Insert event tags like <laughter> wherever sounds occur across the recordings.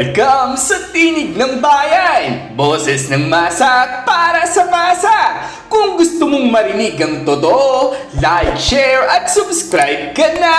Welcome sa Tinig ng Bayan! Boses ng masa para sa masa! Kung gusto mong marinig ang totoo, like, share at subscribe ka na!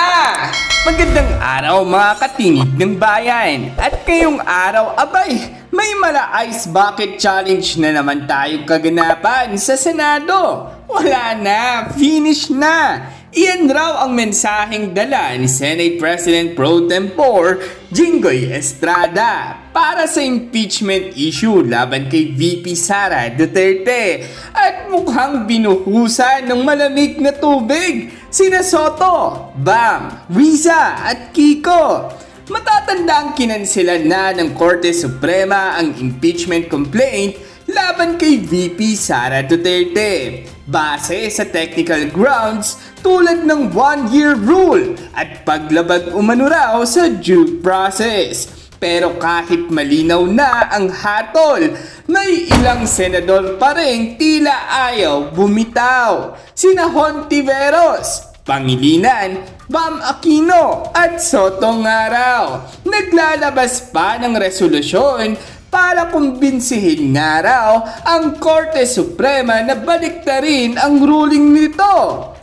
Magandang araw mga katinig ng bayan! At ngayong araw, abay, may mala ice bucket challenge na naman tayong kaganapan sa Senado! Wala na! Finish na! Iyan raw ang mensaheng dala ni Senate President Pro Tempore Jinggoy Estrada para sa impeachment issue laban kay VP Sara Duterte at mukhang binuhusan ng malamig na tubig sina Soto, Bam, Riza at Kiko. Matatanda ang kinansilan na ng Korte Suprema ang impeachment complaint laban kay VP Sara Duterte base sa technical grounds tulad ng one-year rule at paglabag umano raw sa due process. Pero kahit malinaw na ang hatol, may ilang senador pa rin tila ayaw bumitaw. Sina Hontiveros, Pangilinan, Bam Aquino at Sotong Araw. Naglalabas pa ng resolusyon para kumbinsihin nga raw ang Korte Suprema na baliktarin ang ruling nito.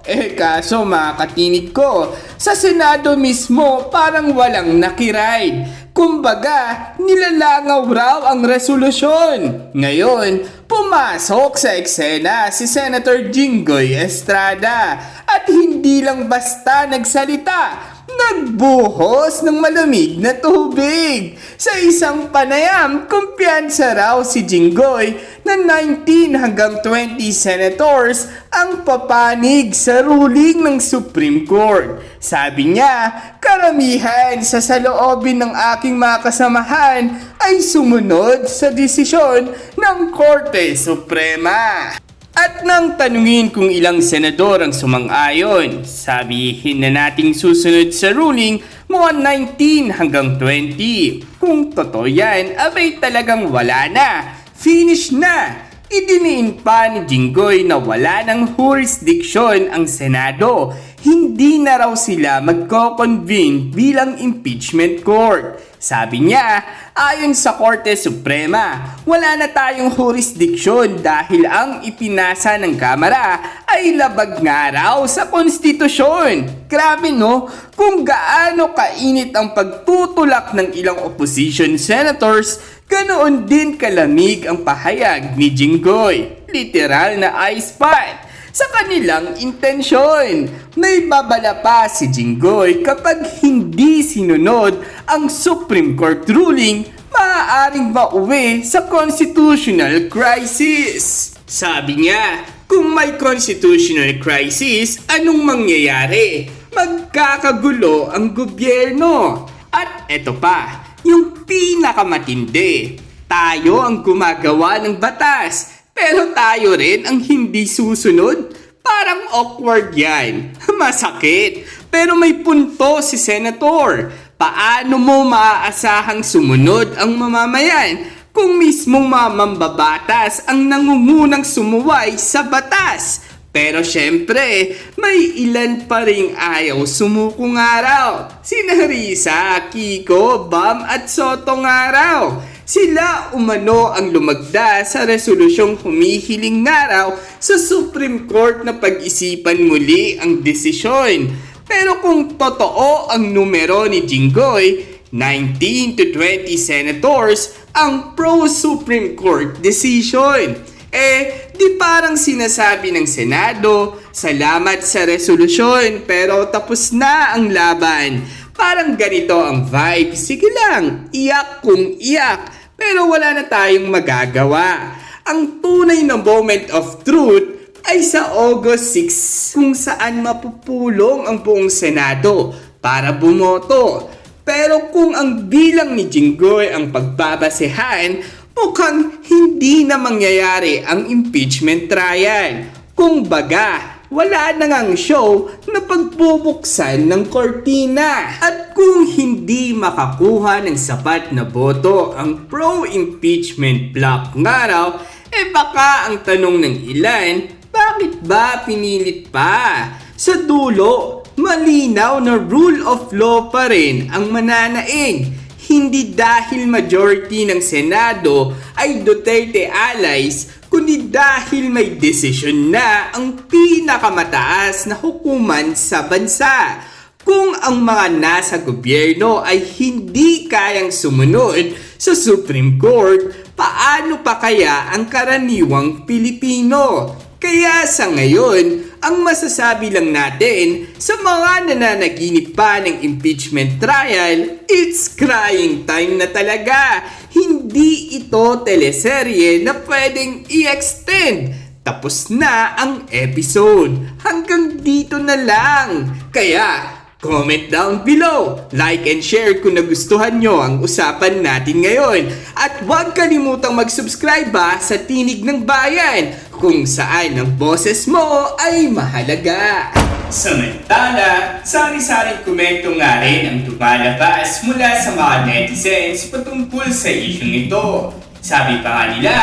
Eh kaso mga katinig ko, sa Senado mismo parang walang nakiride. Kumbaga, nilalangaw raw ang resolusyon. Ngayon, pumasok sa eksena si Senator Jinggoy Estrada at hindi lang basta nagsalita, nagbuhos ng malamig na tubig. Sa isang panayam, kumpiyansa raw si Jinggoy na 19 hanggang 20 senators ang papanig sa ruling ng Supreme Court. Sabi niya, karamihan sa saloobin ng aking mga kasamahan ay sumunod sa desisyon ng Korte Suprema. At nang tanungin kung ilang senador ang sumang-ayon, sabihin na nating susunod sa ruling mga 19 hanggang 20. Kung totoo yan, abay talagang wala na. Finish na! Idiniin pa ni Jinggoy na wala ng jurisdiction ang Senado. Hindi na raw sila magko-convene bilang impeachment court. Sabi niya, ayon sa Korte Suprema, wala na tayong jurisdiction dahil ang ipinasa ng Kamara ay labag nga raw sa konstitusyon. Grabe no, kung gaano kainit ang pagtutulak ng ilang opposition senators, ganoon din kalamig ang pahayag ni Jinggoy. Literal na ice pot sa kanilang intensyon. May babala pa si Jinggoy kapag hindi sinunod ang Supreme Court ruling, maaaring mauwi sa constitutional crisis. Sabi niya, kung may constitutional crisis, anong mangyayari? Magkakagulo ang gobyerno. At eto pa, yung pinakamatindi. Tayo ang gumagawa ng batas, pero tayo rin ang hindi susunod. Parang awkward yan. <laughs> Masakit. Pero may punto si Senator. Paano mo maaasahang sumunod ang mamamayan kung mismong mga mambabatas ang nangungunang sumuway sa batas? Pero syempre, may ilan pa ring ayaw sumukong araw. Sina Risa, Kiko, Bam at Soto araw. Sila umano ang lumagda sa resolusyong humihiling ngaraw sa Supreme Court na pag-isipan muli ang desisyon. Pero kung totoo ang numero ni Jinggoy, 19 to 20 senators ang pro-Supreme Court decision. Eh, di parang sinasabi ng Senado, salamat sa resolusyon pero tapos na ang laban. Parang ganito ang vibe. Sige lang, iyak kung iyak. Pero wala na tayong magagawa. Ang tunay na moment of truth ay sa August 6 kung saan mapupulong ang buong Senado para bumoto. Pero kung ang bilang ni Jinggoy ang pagbabasehan, mukhang hindi na mangyayari ang impeachment trial. Kung baga, wala na ngang show na pagbubuksan ng kortina. At kung hindi makakuha ng sapat na boto ang pro-impeachment block nga raw, eh baka ang tanong ng ilan, bakit ba pinilit pa? Sa dulo, malinaw na rule of law pa rin ang mananaig. hindi dahil majority ng Senado ay Duterte allies, kundi dahil may desisyon na ang pinakamataas na hukuman sa bansa. Kung ang mga nasa gobyerno ay hindi kayang sumunod sa Supreme Court, paano pa kaya ang karaniwang Pilipino? Kaya sa ngayon, ang masasabi lang natin sa mga nananaginip pa ng impeachment trial, it's crying time na talaga. Hindi ito teleserye na pwedeng i-extend. Tapos na ang episode. Hanggang dito na lang. Kaya, comment down below. Like and share kung nagustuhan nyo ang usapan natin ngayon. At huwag kalimutang mag-subscribe ba sa Tinig ng Bayan kung saan ang boses mo ay mahalaga. Samantala, sari-saring komento nga rin ang tumalabas mula sa mga netizens patungkol sa isyong ito. Sabi pa nga nila,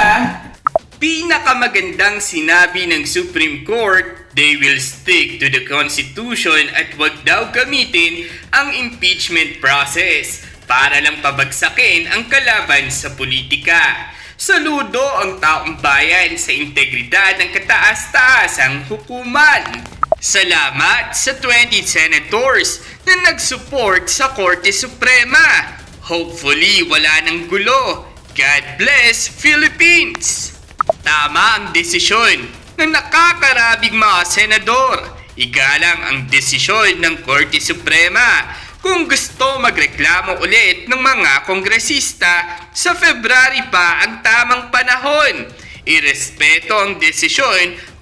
Pinakamagandang sinabi ng Supreme Court, they will stick to the Constitution at wag daw gamitin ang impeachment process para lang pabagsakin ang kalaban sa politika. Saludo ang taong bayan sa integridad ng kataas-taasang hukuman. Salamat sa 20 senators na nag-support sa Korte Suprema. Hopefully wala ng gulo. God bless Philippines! Tama ang desisyon ng nakakarabing mga senador. Igalang ang desisyon ng Korte Suprema kung gusto magreklamo ulit ng mga kongresista sa February pa ang tamang panahon. Irespeto ang desisyon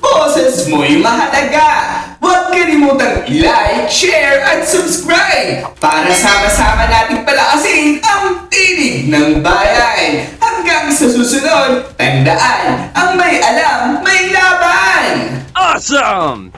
Boses mo'y mahalaga. Huwag kalimutang i-like, share, at subscribe para sama-sama nating palakasin ang tinig ng bayan. Hanggang sa susunod, tandaan, ang may alam, may laban! Awesome!